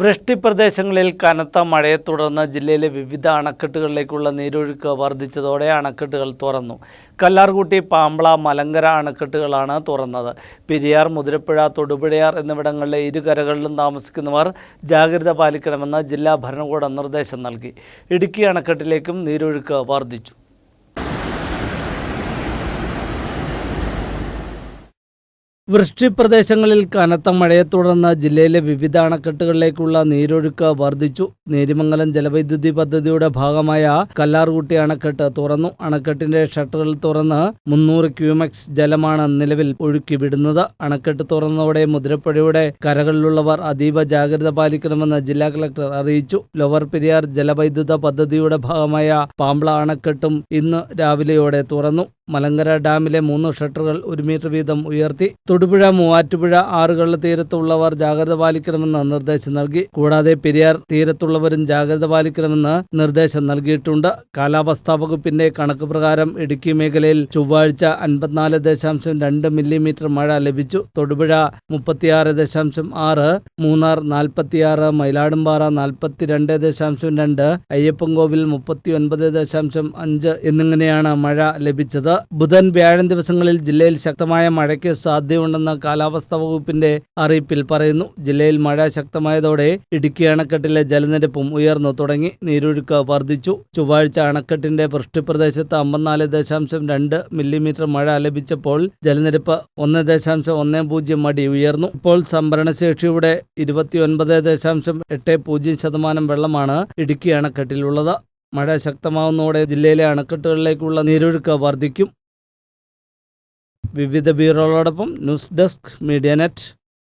വൃഷ്ടിപ്രദേശങ്ങളിൽ കനത്ത മഴയെ തുടർന്ന് ജില്ലയിലെ വിവിധ അണക്കെട്ടുകളിലേക്കുള്ള നീരൊഴുക്ക് വർദ്ധിച്ചതോടെ അണക്കെട്ടുകൾ തുറന്നു. കല്ലാർകുട്ടി പാമ്പള മലങ്കര അണക്കെട്ടുകളാണ് തുറന്നത്. പെരിയാർ മുതിരപ്പുഴ തൊടുപുഴയാർ എന്നിവിടങ്ങളിലെ ഇരുകരകളിലും താമസിക്കുന്നവർ ജാഗ്രത പാലിക്കണമെന്ന് ജില്ലാ ഭരണകൂടം നിർദ്ദേശം നൽകി. ഇടുക്കി അണക്കെട്ടിലേക്കും നീരൊഴുക്ക് വർദ്ധിച്ചു. വൃഷ്ടിപ്രദേശങ്ങളിൽ കനത്ത മഴയെ തുടർന്ന് ജില്ലയിലെ വിവിധ അണക്കെട്ടുകളിലേക്കുള്ള നീരൊഴുക്ക് വർദ്ധിച്ചു. നേരിമംഗലം ജലവൈദ്യുതി പദ്ധതിയുടെ ഭാഗമായ കല്ലാർകുട്ടി അണക്കെട്ട് തുറന്നു. അണക്കെട്ടിന്റെ ഷട്ടറുകൾ തുറന്ന് മുന്നൂറ് ക്യൂമെക്സ് ജലമാണ് നിലവിൽ ഒഴുക്കി വിടുന്നത് അണക്കെട്ട് തുറന്നതോടെ മുതിരപ്പുഴയുടെ കരകളിലുള്ളവർ അതീവ ജാഗ്രത പാലിക്കണമെന്ന് ജില്ലാ കളക്ടർ അറിയിച്ചു. ലോവർ പെരിയാർ ജലവൈദ്യുത പദ്ധതിയുടെ ഭാഗമായ പാമ്പ്ള അണക്കെട്ടും ഇന്ന് രാവിലെയോടെ തുറന്നു. മലങ്കര ഡാമിലെ മൂന്ന് ഷട്ടറുകൾ ഒരു മീറ്റർ വീതം ഉയർത്തി തൊടുപുഴ മൂവാറ്റുപുഴ ആറുകളുടെ തീരത്തുള്ളവർ ജാഗ്രത പാലിക്കണമെന്ന് നിർദ്ദേശം നൽകി. കൂടാതെ പെരിയാർ തീരത്തുള്ളവരും ജാഗ്രത പാലിക്കണമെന്ന് നിർദ്ദേശം നൽകിയിട്ടുണ്ട്. കാലാവസ്ഥാ വകുപ്പിന്റെ കണക്ക് പ്രകാരം ഇടുക്കി മേഖലയിൽ ചൊവ്വാഴ്ച അൻപത്തിനാല് ദശാംശം രണ്ട് മില്ലിമീറ്റർ മഴ ലഭിച്ചു. തൊടുപുഴ മുപ്പത്തിയാറ് ദശാംശം ആറ് മൂന്നാർ നാൽപ്പത്തിയാറ് മയിലാടുംപാറ നാൽപ്പത്തിരണ്ട് ദശാംശം രണ്ട് അയ്യപ്പൻകോവിൽ മുപ്പത്തി ഒൻപത് ദശാംശം അഞ്ച് എന്നിങ്ങനെയാണ് മഴ ലഭിച്ചത്. ബുധൻ വ്യാഴം ദിവസങ്ങളിൽ ജില്ലയിൽ ശക്തമായ മഴയ്ക്ക് സാധ്യതയുണ്ടെന്ന് കാലാവസ്ഥാ വകുപ്പിന്റെ അറിയിപ്പിൽ പറയുന്നു. ജില്ലയിൽ മഴ ശക്തമായതോടെ ഇടുക്കി അണക്കെട്ടിലെ ജലനിരപ്പും ഉയർന്നു. തുടങ്ങി നീരൊഴുക്ക് വർദ്ധിച്ചു. ചൊവ്വാഴ്ച അണക്കെട്ടിന്റെ വൃഷ്ടിപ്രദേശത്ത് അമ്പത്തിനാല് ദശാംശം രണ്ട് മില്ലിമീറ്റർ മഴ ലഭിച്ചപ്പോൾ ജലനിരപ്പ് ഒന്ന് ദശാംശം ഒന്ന് പൂജ്യം അടി ഉയർന്നു. ഇപ്പോൾ സംഭരണശേഷിയുടെ ഇരുപത്തിയൊൻപത് ദശാംശം എട്ട് പൂജ്യം ശതമാനം വെള്ളമാണ് ഇടുക്കി അണക്കെട്ടിലുള്ളത്. മഴ ശക്തമാവുന്നതോടെ ജില്ലയിലെ അണക്കെട്ടുകളിലേക്കുള്ള നീരൊഴുക്ക് വർദ്ധിക്കും വിവിധ ബ്യൂറോകളോടൊപ്പം ന്യൂസ് ഡെസ്ക് മീഡിയ നെറ്റ്.